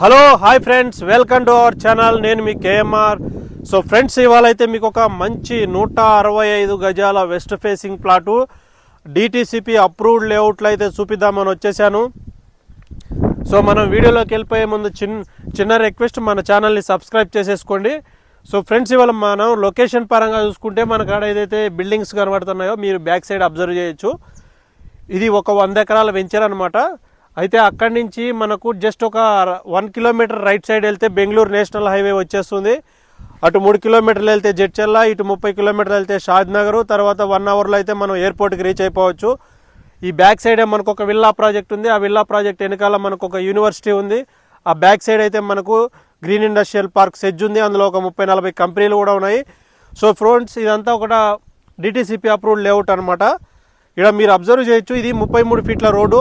Hello hi friends welcome to our channel నేను మీ KMR so friends ఇవాళ అయితే మీకు ఒక మంచి నూట అరవై ఐదు గజాల west facing plot DTCP approved లేఅవుట్లో అయితే చూపిద్దామని వచ్చేసాను. సో మనం వీడియోలోకి వెళ్ళిపోయే ముందు చిన్న చిన్న రిక్వెస్ట్ మన ఛానల్ని సబ్స్క్రైబ్ చేసేసుకోండి. సో ఫ్రెండ్స్ ఇవాళ మనం లొకేషన్ పరంగా చూసుకుంటే మన కాడ ఏదైతే బిల్డింగ్స్ కనబడుతున్నాయో మీరు బ్యాక్ సైడ్ అబ్జర్వ్ చేయొచ్చు. ఇది ఒక వంద ఎకరాల వెంచర్ అనమాట అయితే అక్కడి నుంచి మనకు జస్ట్ ఒక వన్ కిలోమీటర్ రైట్ సైడ్ వెళ్తే బెంగళూరు నేషనల్ హైవే వచ్చేస్తుంది. అటు మూడు కిలోమీటర్లు వెళ్తే జడ్చెల్ల ఇటు ముప్పై కిలోమీటర్లు వెళ్తే షాద్ నగర్ తర్వాత వన్ అవర్లో అయితే మనం ఎయిర్పోర్ట్కి రీచ్ అయిపోవచ్చు. ఈ బ్యాక్ సైడే మనకు ఒక విల్లా ప్రాజెక్ట్ ఉంది. ఆ విల్లా ప్రాజెక్ట్ వెనకాల మనకు ఒక యూనివర్సిటీ ఉంది. ఆ బ్యాక్ సైడ్ అయితే మనకు గ్రీన్ ఇండస్ట్రియల్ పార్క్ సెజ్ ఉంది. అందులో ఒక ముప్పై నలభై కంపెనీలు కూడా ఉన్నాయి. సో ఫ్రెండ్స్ ఇదంతా ఒక డిటీసీపీ అప్రూవ్డ్ లేఅవుట్ అనమాట ఇక్కడ మీరు అబ్జర్వ్ చేయొచ్చు ఇది ముప్పై మూడు ఫీట్ల రోడ్డు.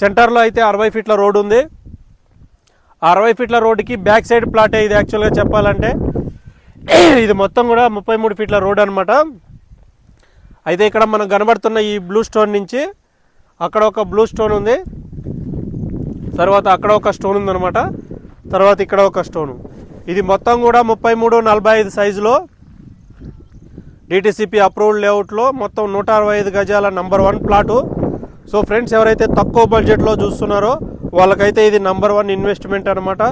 సెంటర్లో అయితే అరవై ఫీట్ల రోడ్డు ఉంది. అరవై ఫీట్ల రోడ్డుకి బ్యాక్ సైడ్ ప్లాటే ఇది యాక్చువల్గా చెప్పాలంటే ఇది మొత్తం కూడా ముప్పై మూడు ఫీట్ల రోడ్ అనమాట అయితే ఇక్కడ మనం కనబడుతున్న ఈ బ్లూ స్టోన్ నుంచి అక్కడ ఒక బ్లూ స్టోన్ ఉంది. తర్వాత అక్కడ ఒక స్టోన్ ఉందనమాట తర్వాత ఇక్కడ ఒక స్టోన్. ఇది మొత్తం కూడా ముప్పై మూడు నలభై ఐదు సైజులో. డిటిసిపి అప్రూవ్డ్ లేఅవుట్లో మొత్తం నూట అరవై ఐదు గజాల number one plot so friends ఎవరైతే తక్కువ బడ్జెట్లో చూస్తున్నారో వాళ్ళకైతే ఇది నంబర్ వన్ ఇన్వెస్ట్మెంట్ అనమాట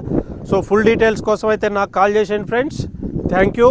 సో ఫుల్ డీటెయిల్స్ కోసం అయితే నాకు కాల్ చేసేయండి ఫ్రెండ్స్. Thank you.